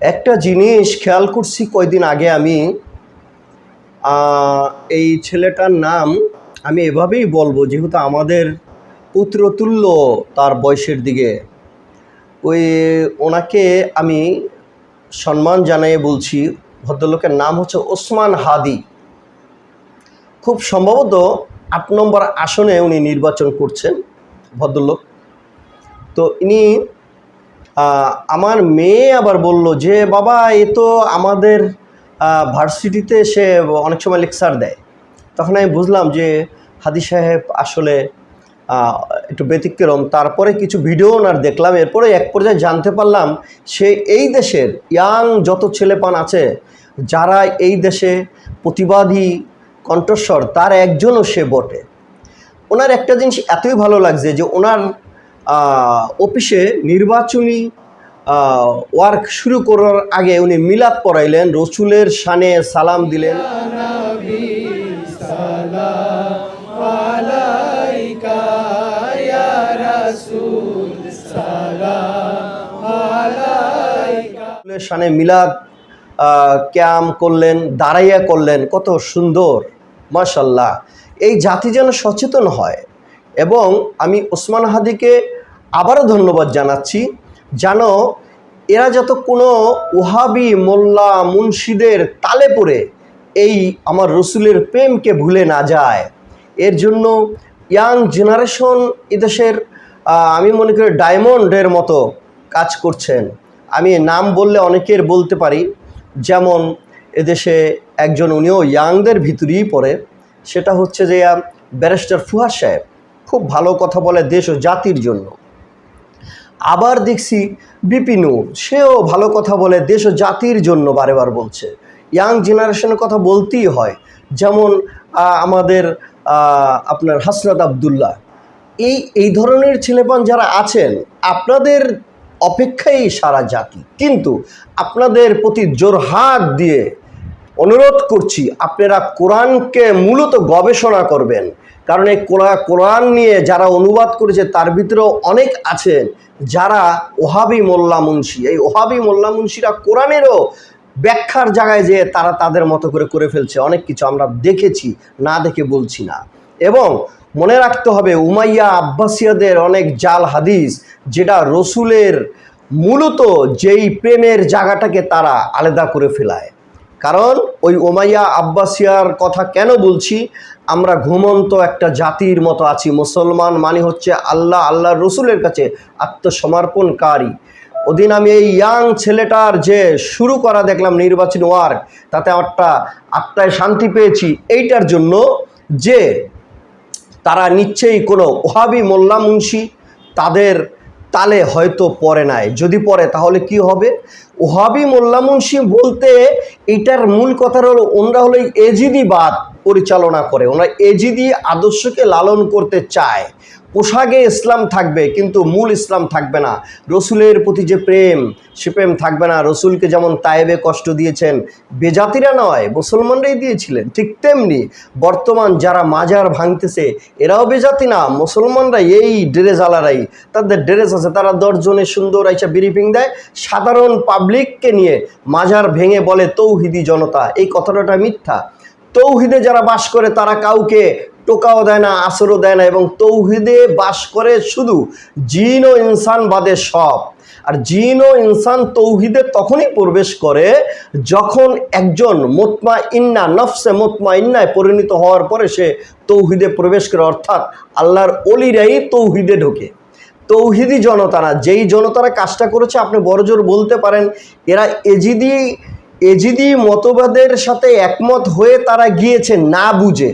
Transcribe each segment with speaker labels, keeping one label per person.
Speaker 1: একটা জিনিস খেয়াল করছি কয়দিন আগে আমি এই ছেলেটার নাম আমি এভাবেই বলব, যেহেতু আমাদের পুত্রতুল্য তার বয়সের দিকে। ওই ওনাকে আমি সম্মান জানিয়ে বলছি, ভদ্রলোকের নাম হচ্ছে ওসমান হাদি। খুব সম্ভবত আট নম্বর আসনে উনি নির্বাচন করছেন, ভদ্রলোক। তো ইনি আমার মেয়ে আবার বলল যে, বাবা, এ তো আমাদের ভার্সিটিতে সে অনেক সময় লেকচার দেয়। তখন আমি বুঝলাম যে, হাদি সাহেব আসলে একটু ব্যতিক্রম। তারপরে কিছু ভিডিও ওনার দেখলাম। এরপরে এক পর্যায়ে জানতে পারলাম, সে এই দেশের ইয়াং যত ছেলেপান আছে, যারা এই দেশে প্রতিবাদী কণ্ঠস্বর, তার একজনও সে বটে। ওনার একটা জিনিস এতই ভালো লাগছে যে, ওনার অফিসে নির্বাচনী ওয়ার্ক শুরু করার আগে উনি মিলাদ পড়াইলেন, রসুলের শানে সালাম দিলেন। শানে মিলাদ ক্যাম করলেন, দাঁড়াইয়া করলেন, কত সুন্দর, মাশাল্লাহ। এই জাতি যেন সচেতন হয়। এবং আমি ওসমান হাদিকে আবারও ধন্যবাদ জানাচ্ছি। যেন এরা যত কোনো ওহাবি, মোল্লা, মুন্সিদের তালে পড়ে এই আমার রসুলের প্রেমকে ভুলে না যায়। এর জন্য ইয়াং জেনারেশন এদেশের আমি মনে করি ডায়মন্ডের মতো কাজ করছেন। আমি নাম বললে অনেকের বলতে পারি, যেমন এদেশে একজন উনিও ইয়াংদের ভিতরেই পড়ে, সেটা হচ্ছে যে ব্যারিস্টার ফুহাদ সাহেব। খুব ভালো কথা বলে দেশ ও জাতির জন্য। আবার দেখছি বিপিনুর সেও ভালো কথা বলে দেশ ও জাতির জন্য বারে বার বলছে। ইয়াং জেনারেশনের কথা বলতেই হয়, যেমন আমাদের আপনার হাসরত আবদুল্লাহ। এই এই ধরনের ছেলেপান যারা আছেন, আপনাদের অপেক্ষাই সারা জাতি। কিন্তু আপনাদের প্রতি জোরহাত দিয়ে অনুরোধ করছি, আপনারা কোরআনকে মূলত গবেষণা করবেন। কারণ এই কোরআ- কোরআন নিয়ে যারা অনুবাদ করেছে, তার ভিতরেও অনেক আছেন যারা ওহাবি মোল্লা মুন্সি। এই ওহাবি মোল্লা মুন্সিরা কোরআনেরও ব্যাখ্যার জায়গায় যে তারা তাদের মতো করে করে ফেলছে। অনেক কিছু আমরা দেখেছি, না দেখে বলছি না। এবং মনে রাখতে হবে, উমাইয়া আব্বাসিয়াদের অনেক জাল হাদিস, যেটা রসুলের মূলত যেই প্রেমের জায়গাটাকে তারা আলাদা করে ফেলায়। কারণ ওই ওমাইয়া আব্বাসিয়ার কথা কেন বলছি? আমরা ঘুমন্ত একটা জাতির মতো আছি। মুসলমান মানে হচ্ছে আল্লাহ আল্লাহ রসুলের কাছে আত্মসমর্পণকারী। ওদিন আমি এই ইয়াং ছেলেটার যে শুরু করা দেখলাম নির্বাচন ওয়ার্ক তাতে একটা আত্মায় শান্তি পেয়েছি। এইটার জন্য যে তারা নিশ্চয়ই কোনো ওহাবি মোল্লা মুন্সি তাদের তালে হয়তো পড়ে নাই। যদি পড়ে তাহলে কি হবে? ওহাবি মোল্লা মুন্সি বলতে এটার মূল কথা হলো, ওনরা হলো এজিদিবাদ পরিচালনা করে। ওনারা এজিদি আদর্শকে লালন করতে চায়। পোশাকে ইসলাম থাকবে, কিন্তু মূল ইসলাম থাকবে না। রসুলের প্রতি যে প্রেম, সে প্রেম থাকবে না। রসুলকে যেমন তায়েবে কষ্ট দিয়েছেন, বেজাতিরা নয়, মুসলমানরাই দিয়েছিলেন, ঠিক তেমনি বর্তমান যারা মাজার ভাঙতেছে, এরাও বেজাতি না, মুসলমানরা এই ড্রেস আলারাই, তাদের ড্রেস আছে, তারা দশজনে সুন্দর আইসা ব্রিফিং দেয়, সাধারণ পাবলিককে নিয়ে মাজার ভেঙে বলে তৌহিদি জনতা, এই কথাটা মিথ্যা। তৌহিদে যারা বাস করে, তারা কাউকে টোকাও দেয় না, আসরও দেয় না এবং তৌহিদে বাস করে শুধু জিন ও ইনসান বাদে সব। আর জিন ও ইনসান তৌহিদে তখনই প্রবেশ করে যখন একজন মোতমা ইন্না নফসে মোতমা ইন্নায় পরিণত হওয়ার পরে সে তৌহিদে প্রবেশ করে, অর্থাৎ আল্লাহর অলিরাই তৌহিদে ঢোকে। তৌহিদি জনতারা, যেই জনতারা কাজটা করেছে, আপনি বড়জোর বলতে পারেন, এরা এজিদি এজিদি মতবাদের সাথে একমত হয়ে তারা গিয়েছে না বুঝে।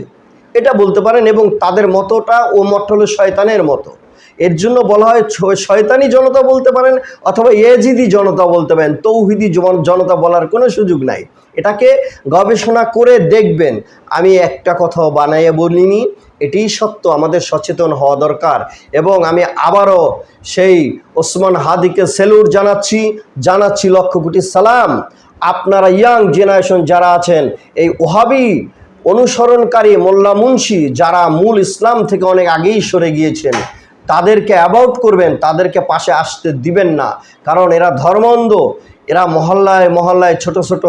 Speaker 1: এটা বলতে পারেন এবং তাদের মতটা ও মত হলো শয়তানের মতো। এর জন্য বলা হয় শয়তানি জনতা বলতে পারেন অথবা এজিদি জনতা বলতে পারেন। তৌহিদি জনতা বলার কোনো সুযোগ নাই। এটাকে গবেষণা করে দেখবেন। আমি একটা কথাও বানাইয়ে বলিনি। এটিই সত্য, আমাদের সচেতন হওয়া দরকার। এবং আমি আবারও সেই ওসমান হাদিকে সেলুট জানাচ্ছি। জানাচ্ছি লক্ষ কোটি সালাম। আপনারা ইয়াং জেনারেশন যারা আছেন, এই ওহাবি অনুসরণকারী মোল্লা মুন্সি যারা মূল ইসলাম থেকে অনেক আগেই সরে গিয়েছেন, তাদেরকে অ্যাবাউট করবেন, তাদেরকে পাশে আসতে দিবেন না। কারণ এরা ধর্মান্ধ, এরা মহল্লায় মহল্লায় ছোট ছোট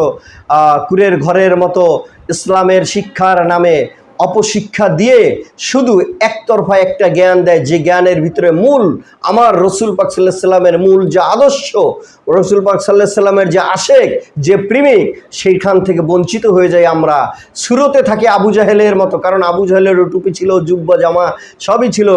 Speaker 1: কুরের ঘরের মতো ইসলামের শিক্ষার নামে অপশিক্ষা দিয়ে শুধু একতরফা একটা জ্ঞান দেয়, যে জ্ঞানের ভিতরে মূল আমার রসুল পাক সাল্লাহ সাল্লামের মূল যে আদর্শ, রসুল পাক সাল্লাহ সাল্লামের যে আশেক, যে প্রেমিক, সেইখান থেকে বঞ্চিত হয়ে যাই আমরা। সুরতে থাকে আবু জাহেলের মতো, কারণ আবু জাহেলেরও টুপি ছিল, জুব্বা, জামা, সবই ছিল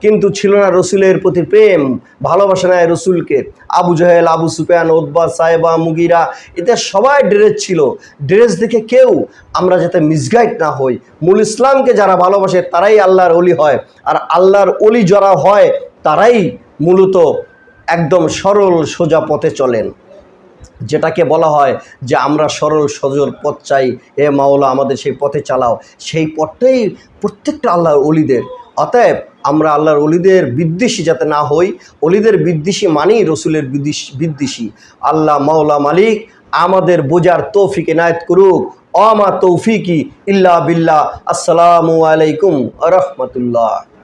Speaker 1: কিন্তু ছিল না রসুলের প্রতি প্রেম, ভালোবাসা নেয় রসুলকে। আবু জাহেল, আবু সুফিয়ান ওদবা সাহেবা মুগিরা, এদের সবাই ড্রেস ছিল। ড্রেস দেখে কেউ আমরা যাতে মিসগাইড না হই। মূল ইসলামকে যারা ভালোবাসে তারাই আল্লাহর অলি হয়। আর আল্লাহর অলি যারা হয়, তারাই মূলত একদম সরল সোজা পথে চলেন। যেটাকে বলা হয় যে আমরা সরল সজল পথ চাই। এ মাওলা, আমাদের সেই পথে চালাও। সেই পথটাই প্রত্যেকটা আল্লাহর অলিদের অতএব আমরা আল্লাহর অলিদের বিদ্বেষী যাতে না হই, অলিদের বিদ্বেষী মানেই রসুলের বিদ্বেষ- আল্লাহ মাওলা মালিক আমাদের বোঝার তৌফিক এনায়ত করুক। অমা তৌফিকি ইল্লা বিল্লাহ। আসসালামু আলাইকুম রহমতুল্লাহ।